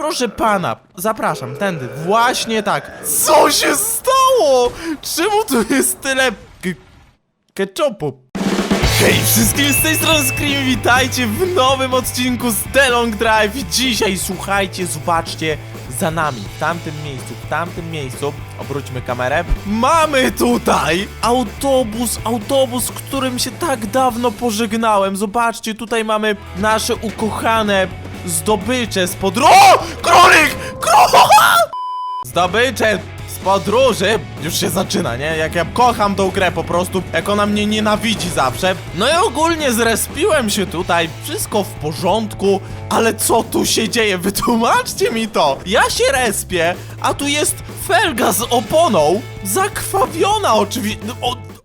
Proszę pana, zapraszam, tędy. Właśnie tak. Co się stało? Czemu tu jest tyle ke- ketchupu? Hej wszystkim z tej strony Scream, witajcie w nowym odcinku z The Long Drive. Dzisiaj słuchajcie, zobaczcie za nami, w tamtym miejscu, w tamtym miejscu, obróćmy kamerę. Mamy tutaj autobus, autobus, którym się tak dawno pożegnałem. Zobaczcie, tutaj mamy nasze ukochane zdobycze z podróży. O! Królik! Królik! Zdobycze z podróży już się zaczyna, nie? Jak ja kocham tą grę po prostu, jak ona mnie nienawidzi zawsze. No i ogólnie zrespiłem się tutaj, wszystko w porządku, ale co tu się dzieje? Wytłumaczcie mi to! Ja się respię, a tu jest felga z oponą, zakrwawiona oczywiście.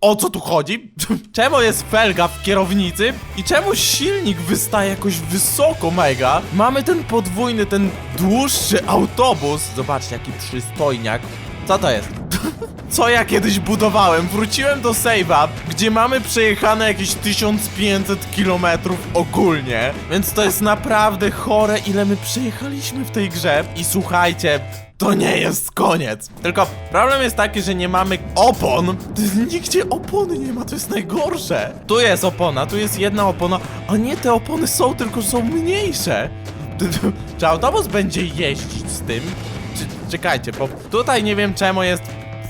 O, co tu chodzi? Czemu jest felga w kierownicy i czemu silnik wystaje jakoś wysoko mega? Mamy ten podwójny, ten dłuższy autobus. Zobaczcie, jaki przystojniak. Co to jest? Co ja kiedyś budowałem? Wróciłem do save'a, gdzie mamy przejechane jakieś 1500 km ogólnie. Więc to jest naprawdę chore, ile my przejechaliśmy w tej grze. I słuchajcie, to nie jest koniec. Tylko problem jest taki, że nie mamy opon. Nigdzie opony nie ma, to jest najgorsze. Tu jest opona, tu jest jedna opona, a nie te opony są, tylko są mniejsze. Czy autobus będzie jeździć z tym? Czekajcie, bo tutaj nie wiem czemu jest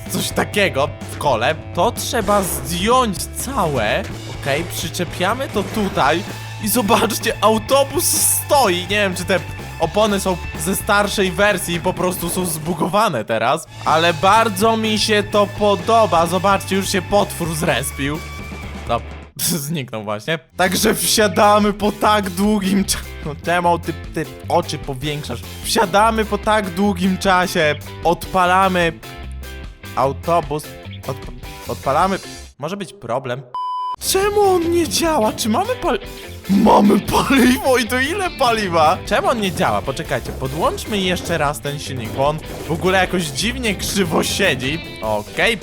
coś takiego w kole. To trzeba zdjąć całe. Okej, przyczepiamy to tutaj. I zobaczcie, autobus stoi. Nie wiem, czy te opony są ze starszej wersji i po prostu są zbugowane teraz. Ale bardzo mi się to podoba. Zobaczcie, już się potwór zrespił. No, zniknął właśnie. Także wsiadamy po tak długim czasie. No czemu ty, ty oczy powiększasz? Wsiadamy po tak długim czasie. Odpalamy autobus. Odp odpalamy. Może być problem. Czemu on nie działa? Czy mamy pal... Mamy paliwo i to ile paliwa? Czemu on nie działa? Poczekajcie, podłączmy jeszcze raz ten silnik, bo on w ogóle jakoś dziwnie krzywo siedzi. Okej,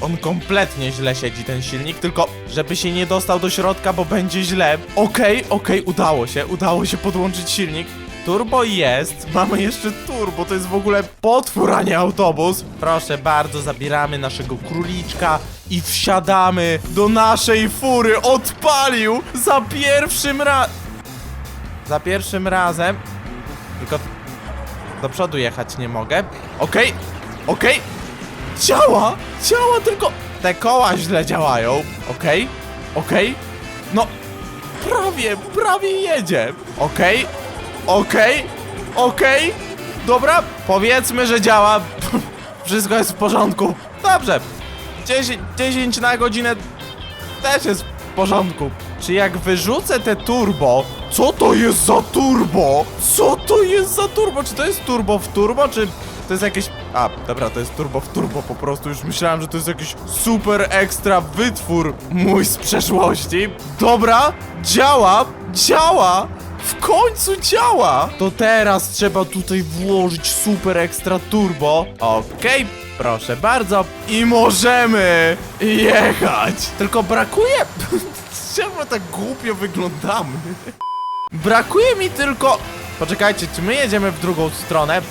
on kompletnie źle siedzi ten silnik, tylko żeby się nie dostał do środka, bo będzie źle. Okej, okej, udało się, udało się podłączyć silnik. Turbo jest, mamy jeszcze turbo, to jest w ogóle potwór, a nie autobus. Proszę bardzo, zabieramy naszego króliczka i wsiadamy do naszej fury. Odpalił za pierwszym raz. Za pierwszym razem. Tylko do przodu jechać nie mogę. Okej, okej. Działa! Działa, tylko te koła źle działają. Okej, okej. No, prawie, prawie jedzie. Okej, okej, okej. Dobra, powiedzmy, że działa. Wszystko jest w porządku. Dobrze. 10, 10 na godzinę też jest w porządku. Czy jak wyrzucę te turbo, co to jest za turbo? Co to jest za turbo? Czy to jest turbo w turbo, czy to jest jakieś... A, dobra, to jest turbo w turbo po prostu. Już myślałem, że to jest jakiś super ekstra wytwór mój z przeszłości. Dobra, działa, działa. W końcu działa! To teraz trzeba tutaj włożyć super ekstra turbo. Okej, proszę bardzo. I możemy jechać. Tylko brakuje... Czemu tak głupio wyglądamy? Brakuje mi tylko... Poczekajcie, czy my jedziemy w drugą stronę?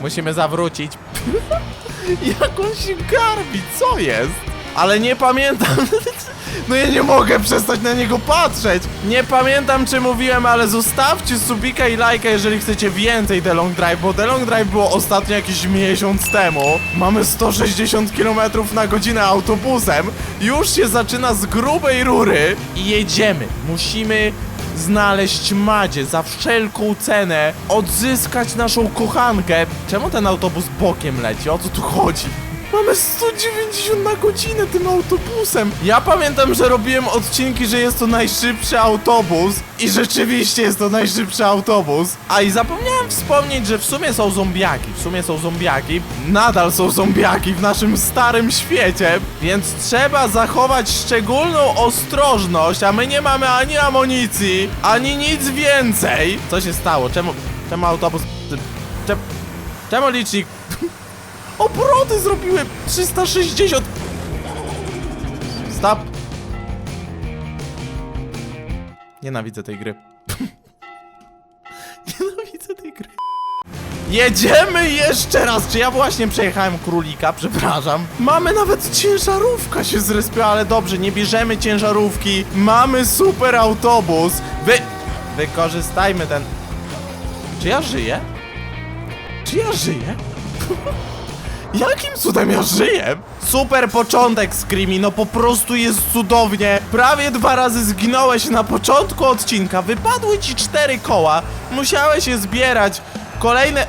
Musimy zawrócić. Jak on się garbi, co jest? Ale nie pamiętam. No ja nie mogę przestać na niego patrzeć. Nie pamiętam czy mówiłem, ale zostawcie subika i lajka, jeżeli chcecie więcej The Long Drive, bo The Long Drive było ostatnio jakiś miesiąc temu. Mamy 160 km na godzinę autobusem. Już się zaczyna z grubej rury i jedziemy. Musimy znaleźć Madzie za wszelką cenę, odzyskać naszą kochankę. Czemu ten autobus bokiem leci? O co tu chodzi? Mamy 190 na godzinę tym autobusem. Ja pamiętam, że robiłem odcinki, że jest to najszybszy autobus i rzeczywiście jest to najszybszy autobus. A i zapomniałem wspomnieć, że w sumie są zombiaki. W sumie są zombiaki. Nadal są zombiaki w naszym starym świecie, więc trzeba zachować szczególną ostrożność, a my nie mamy ani amunicji, ani nic więcej. Co się stało? Czemu, czemu autobus... Czemu, czemu licznik... Obroty zrobiły 360. Stop. Nienawidzę tej gry. Nienawidzę tej gry. Jedziemy jeszcze raz! Czy ja właśnie przejechałem królika? Przepraszam. Mamy nawet ciężarówka się zrespiła, ale dobrze, nie bierzemy ciężarówki. Mamy super autobus. Wy... Wykorzystajmy ten... Czy ja żyję? Czy ja żyję? Jakim cudem ja żyję? Super początek, Screamy, no po prostu jest cudownie. Prawie dwa razy zginąłeś na początku odcinka, wypadły ci cztery koła, musiałeś je zbierać. Kolejne...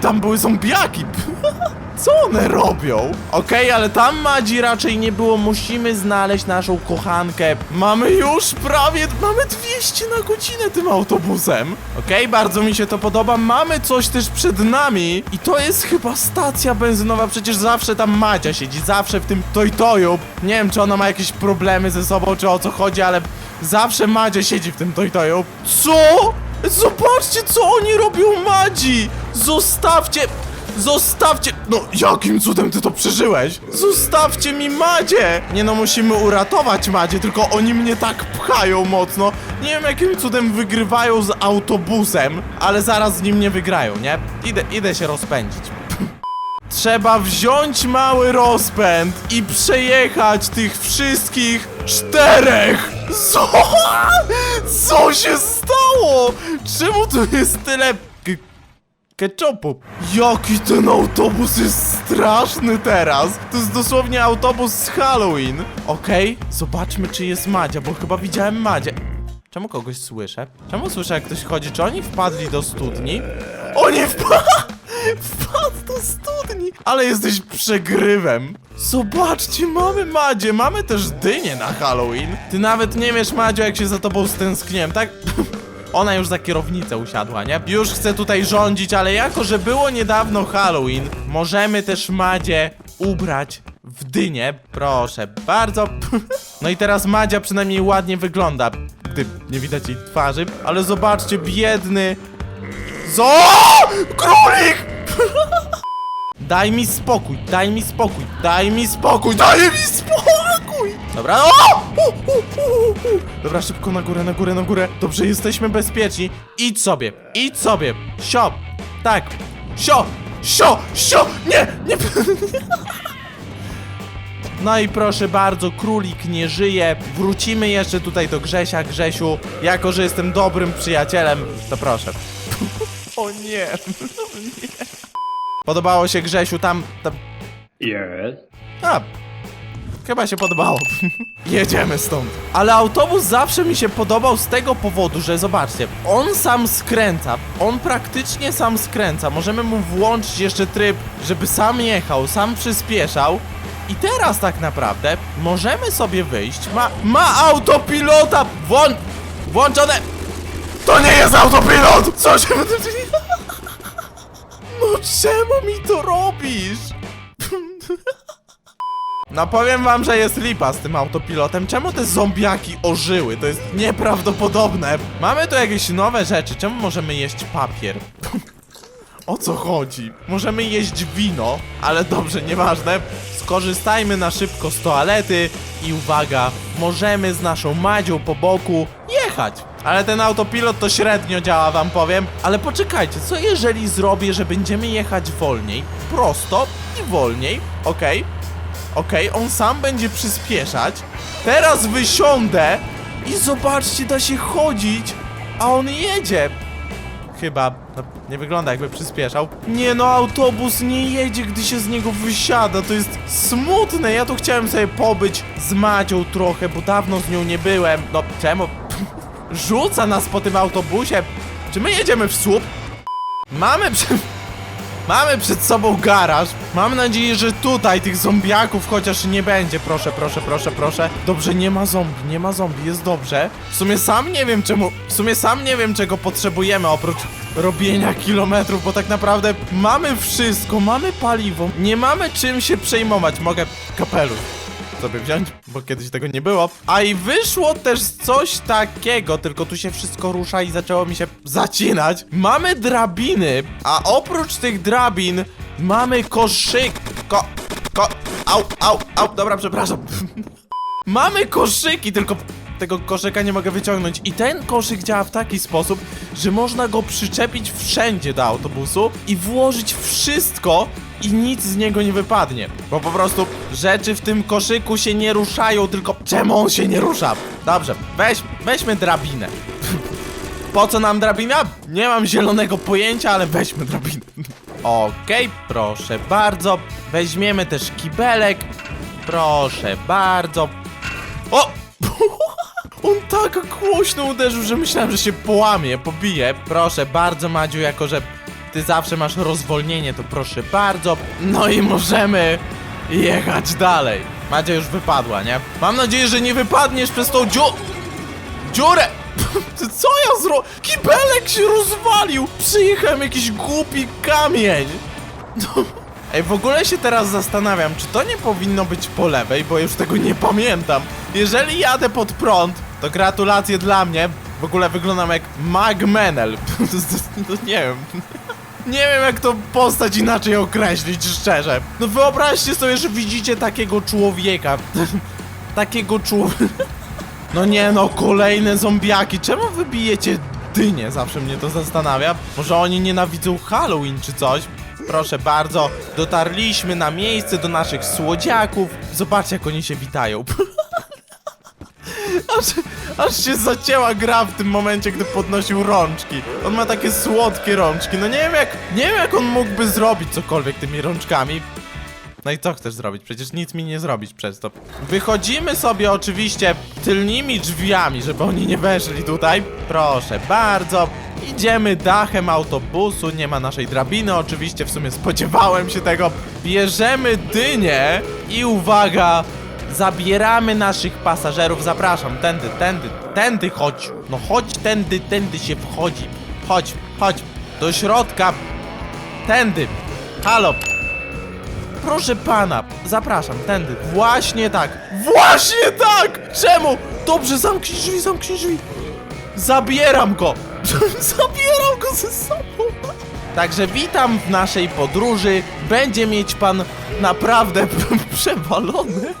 Tam były zombiaki. Co one robią? Okej, ale tam Madzi raczej nie było. Musimy znaleźć naszą kochankę. Mamy już prawie, mamy 200 na godzinę tym autobusem. Okej, bardzo mi się to podoba. Mamy coś też przed nami. I to jest chyba stacja benzynowa. Przecież zawsze tam Madzia siedzi, zawsze w tym Toytoju. Nie wiem, czy ona ma jakieś problemy ze sobą, czy o co chodzi, ale zawsze Madzia siedzi w tym Toytoju. Co? Zobaczcie, co oni robią Madzi! Zostawcie... Zostawcie... No, jakim cudem ty to przeżyłeś? Zostawcie mi Madzie! Nie no, musimy uratować Madzie, tylko oni mnie tak pchają mocno. Nie wiem, jakim cudem wygrywają z autobusem, ale zaraz z nim nie wygrają, nie? Idę, idę się rozpędzić. Trzeba wziąć mały rozpęd i przejechać tych wszystkich czterech! Co? Co się stało? Czemu tu jest tyle ketchupu? Jaki ten autobus jest straszny teraz! To jest dosłownie autobus z Halloween. Okej, zobaczmy czy jest Madzia, bo chyba widziałem Madzię. Czemu kogoś słyszę? Czemu słyszę jak ktoś chodzi? Czy oni wpadli do studni? Oni wpadli! Wpadł do studni! Ale jesteś przegrywem! Zobaczcie, mamy Madzie, mamy też dynię na Halloween. Ty nawet nie wiesz, Madzio, jak się za tobą stęskniłem, tak? Ona już za kierownicę usiadła, nie? Już chce tutaj rządzić, ale jako, że było niedawno Halloween, możemy też Madzie ubrać w dynię. Proszę bardzo. No i teraz Madzia przynajmniej ładnie wygląda, gdy nie widać jej twarzy. Ale zobaczcie, biedny co? Królik! Daj mi spokój, daj mi spokój, daj mi spokój, daj mi spokój! Dobra, o! U, u, u, u. Dobra, szybko na górę, na górę, na górę. Dobrze, jesteśmy bezpieczni. Idź sobie, idź sobie. Sio, tak. Sio, sio, sio, nie, nie. No i proszę bardzo, królik nie żyje. Wrócimy jeszcze tutaj do Grzesia, Grzesiu. Jako, że jestem dobrym przyjacielem, to proszę. O nie, o nie. Podobało się Grzesiu tam, tam... Yes. A, chyba się podobało. Jedziemy stąd. Ale autobus zawsze mi się podobał z tego powodu, że zobaczcie, on sam skręca, on praktycznie sam skręca. Możemy mu włączyć jeszcze tryb, żeby sam jechał, sam przyspieszał. I teraz tak naprawdę możemy sobie wyjść. Ma, ma autopilota! Włą... Włączone! To nie jest autopilot! Co się... No czemu mi to robisz? No powiem wam, że jest lipa z tym autopilotem. Czemu te zombiaki ożyły? To jest nieprawdopodobne. Mamy tu jakieś nowe rzeczy. Czemu możemy jeść papier? O co chodzi? Możemy jeść wino, ale dobrze, nieważne. Skorzystajmy na szybko z toalety i uwaga, możemy z naszą Madzią po boku jechać. Ale ten autopilot to średnio działa, wam powiem. Ale poczekajcie, co jeżeli zrobię, że będziemy jechać wolniej, prosto i wolniej, okej? Okej, on sam będzie przyspieszać. Teraz wysiądę i zobaczcie, da się chodzić, a on jedzie. Chyba. No, nie wygląda jakby przyspieszał. Nie no, autobus nie jedzie, gdy się z niego wysiada. To jest smutne. Ja tu chciałem sobie pobyć z Madzią trochę, bo dawno z nią nie byłem. No, czemu? Rzuca nas po tym autobusie. Czy my jedziemy w słup? Mamy przy... Mamy przed sobą garaż. Mam nadzieję, że tutaj tych zombiaków chociaż nie będzie. Proszę, proszę, proszę, proszę. Dobrze, nie ma zombie, nie ma zombie, jest dobrze. W sumie sam nie wiem czemu. W sumie sam nie wiem czego potrzebujemy oprócz robienia kilometrów, bo tak naprawdę mamy wszystko, mamy paliwo, nie mamy czym się przejmować. Mogę kapelusz sobie wziąć, bo kiedyś tego nie było. A i wyszło też coś takiego, tylko tu się wszystko rusza i zaczęło mi się zacinać. Mamy drabiny, a oprócz tych drabin mamy koszyk. Ko... ko... au, au, au, dobra, przepraszam. mamy koszyki, tylko tego koszyka nie mogę wyciągnąć. I ten koszyk działa w taki sposób, że można go przyczepić wszędzie do autobusu i włożyć wszystko i nic z niego nie wypadnie. Bo po prostu rzeczy w tym koszyku się nie ruszają, tylko czemu on się nie rusza? Dobrze, weź, weźmy drabinę. Po co nam drabina? Nie mam zielonego pojęcia, ale weźmy drabinę. Okej, proszę bardzo. Weźmiemy też kibelek. Proszę bardzo. O! On tak głośno uderzył, że myślałem, że się połamie, pobije. Proszę bardzo, Madziu, jako że ty zawsze masz rozwolnienie, to proszę bardzo. No i możemy jechać dalej. Madzia już wypadła, nie? Mam nadzieję, że nie wypadniesz przez tą dziu... dziurę! Co ja zro... Kibelek się rozwalił! Przyjechałem jakiś głupi kamień! Ej, w ogóle się teraz zastanawiam, czy to nie powinno być po lewej, bo już tego nie pamiętam. Jeżeli jadę pod prąd, to gratulacje dla mnie. W ogóle wyglądam jak Magmenel. Nie wiem. Nie wiem jak to postać inaczej określić, szczerze. No wyobraźcie sobie, że widzicie takiego człowieka. takiego człowieka. No nie no, kolejne zombiaki. Czemu wybijecie dynie? Zawsze mnie to zastanawia. Może oni nienawidzą Halloween czy coś? Proszę bardzo, dotarliśmy na miejsce do naszych słodziaków. Zobaczcie jak oni się witają. Aż, aż się zacięła gra w tym momencie, gdy podnosił rączki. On ma takie słodkie rączki. No nie wiem jak, nie wiem jak on mógłby zrobić cokolwiek tymi rączkami. No i co chcesz zrobić? Przecież nic mi nie zrobić przez to. Wychodzimy sobie oczywiście tylnymi drzwiami, żeby oni nie weszli tutaj. Proszę bardzo. Idziemy dachem autobusu, nie ma naszej drabiny, oczywiście w sumie spodziewałem się tego. Bierzemy dynię i uwaga, zabieramy naszych pasażerów. Zapraszam, tędy, tędy, tędy chodź. No chodź tędy, tędy się wchodzi. Chodź, chodź, do środka. Tędy. Halo, Proszę pana, zapraszam, tędy. Właśnie tak. Właśnie tak! Czemu? Dobrze, zamknij drzwi, zamknij drzwi. Zabieram go. Zabieram go ze sobą. Także witam w naszej podróży. Będzie mieć pan naprawdę przewalony.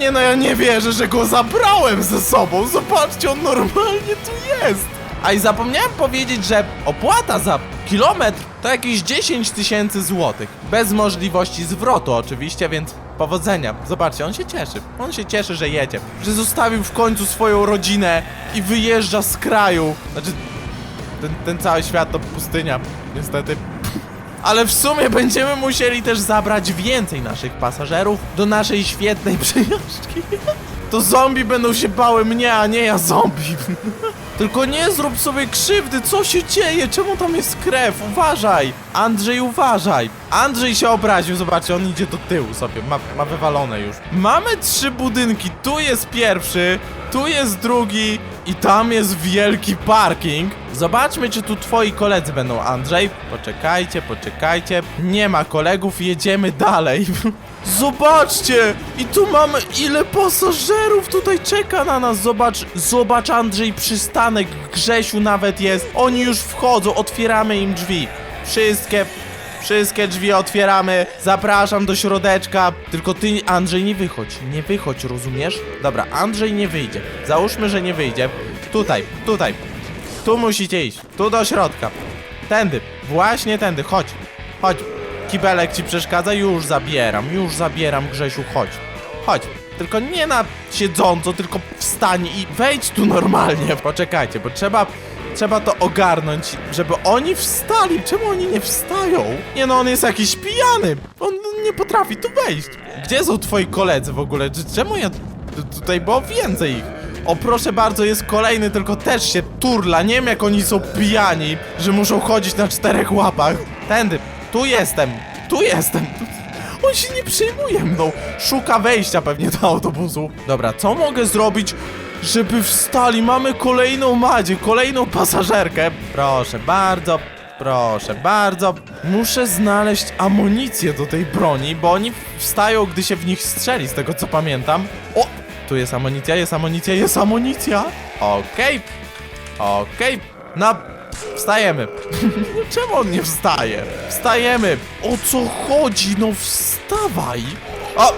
Nie no, ja nie wierzę, że go zabrałem ze sobą. Zobaczcie, on normalnie tu jest. A i zapomniałem powiedzieć, że opłata za kilometr to jakieś 10 tysięcy złotych. Bez możliwości zwrotu oczywiście, więc powodzenia. Zobaczcie, on się cieszy. On się cieszy, że jedzie. Że zostawił w końcu swoją rodzinę i wyjeżdża z kraju. Znaczy, ten, ten cały świat to pustynia, niestety. Ale w sumie będziemy musieli też zabrać więcej naszych pasażerów do naszej świetnej przejażdżki. To zombie będą się bały mnie, a nie ja zombie. Tylko nie zrób sobie krzywdy, co się dzieje? Czemu tam jest krew? Uważaj! Andrzej, uważaj! Andrzej się obraził, zobaczcie, on idzie do tyłu sobie, ma, ma wywalone już. Mamy trzy budynki, tu jest pierwszy, tu jest drugi i tam jest wielki parking. Zobaczmy, czy tu twoi koledzy będą, Andrzej. Poczekajcie, poczekajcie. Nie ma kolegów, jedziemy dalej. Zobaczcie! I tu mamy ile pasażerów tutaj czeka na nas. Zobacz, zobacz Andrzej, przystanek Grzesiu nawet jest. Oni już wchodzą, otwieramy im drzwi. Wszystkie Wszystkie drzwi otwieramy. Zapraszam do środeczka. Tylko ty, Andrzej, nie wychodź. Nie wychodź, rozumiesz? Dobra, Andrzej nie wyjdzie. Załóżmy, że nie wyjdzie. Tutaj, tutaj. Tu musicie iść. Tu do środka. Tędy. Właśnie tędy. Chodź. Chodź. Kibelek ci przeszkadza? Już zabieram. Już zabieram, Grzesiu. Chodź. Chodź. Tylko nie na siedząco, tylko wstań i wejdź tu normalnie. Poczekajcie, bo trzeba Trzeba to ogarnąć, żeby oni wstali. Czemu oni nie wstają? Nie no, on jest jakiś pijany. On nie potrafi tu wejść. Gdzie są twoi koledzy w ogóle? Czemu ja... Tutaj było więcej ich. O, proszę bardzo, jest kolejny, tylko też się turla. Nie wiem, jak oni są pijani, że muszą chodzić na czterech łapach. Tędy. Tu jestem. Tu jestem. On się nie przejmuje mną. Szuka wejścia pewnie do autobusu. Dobra, co mogę zrobić, żeby wstali? Mamy kolejną Madzie, kolejną pasażerkę. Proszę bardzo, proszę bardzo. Muszę znaleźć amunicję do tej broni, bo oni wstają, gdy się w nich strzeli, z tego co pamiętam. O! Tu jest amunicja, jest amunicja, jest amunicja. Okej, okej. No, wstajemy. Czemu on nie wstaje? Wstajemy. O co chodzi? No wstawaj. O!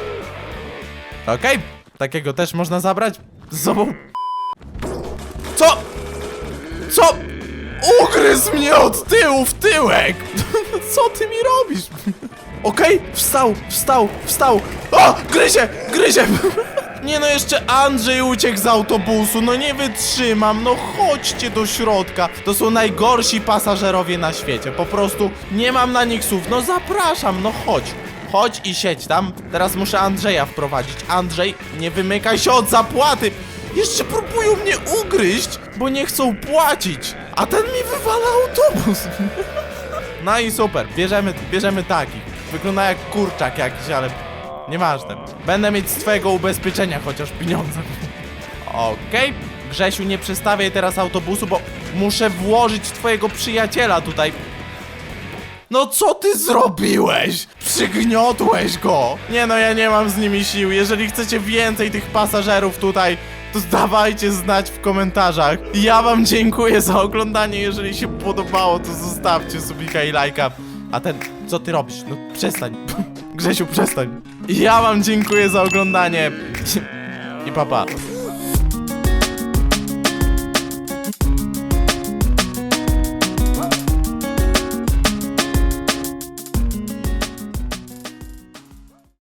Okej, takiego też można zabrać. Z sobą... Co? Co? Ugryzł mnie od tyłu w tyłek! Co ty mi robisz? Okej, wstał, wstał, wstał! O! Gryzie! Gryzie! Nie no, jeszcze Andrzej uciekł z autobusu, no nie wytrzymam, no chodźcie do środka. To są najgorsi pasażerowie na świecie, po prostu nie mam na nich słów, no zapraszam, no chodź. Chodź i siedź tam, teraz muszę Andrzeja wprowadzić. Andrzej, nie wymykaj się od zapłaty! Jeszcze próbują mnie ugryźć, bo nie chcą płacić, a ten mi wywala autobus. No i super, bierzemy, bierzemy takich. Wygląda jak kurczak jakiś, ale nieważne. Będę mieć z twojego ubezpieczenia chociaż pieniądze. Okej, Grzesiu, nie przestawiaj teraz autobusu, bo muszę włożyć twojego przyjaciela tutaj. No co ty zrobiłeś? Przygniotłeś go! Nie no, ja nie mam z nimi sił. Jeżeli chcecie więcej tych pasażerów tutaj, to dawajcie znać w komentarzach. Ja wam dziękuję za oglądanie. Jeżeli się podobało, to zostawcie subika i lajka. A ten, co ty robisz? No przestań. Grzesiu, przestań. Ja wam dziękuję za oglądanie. I papa. Pa.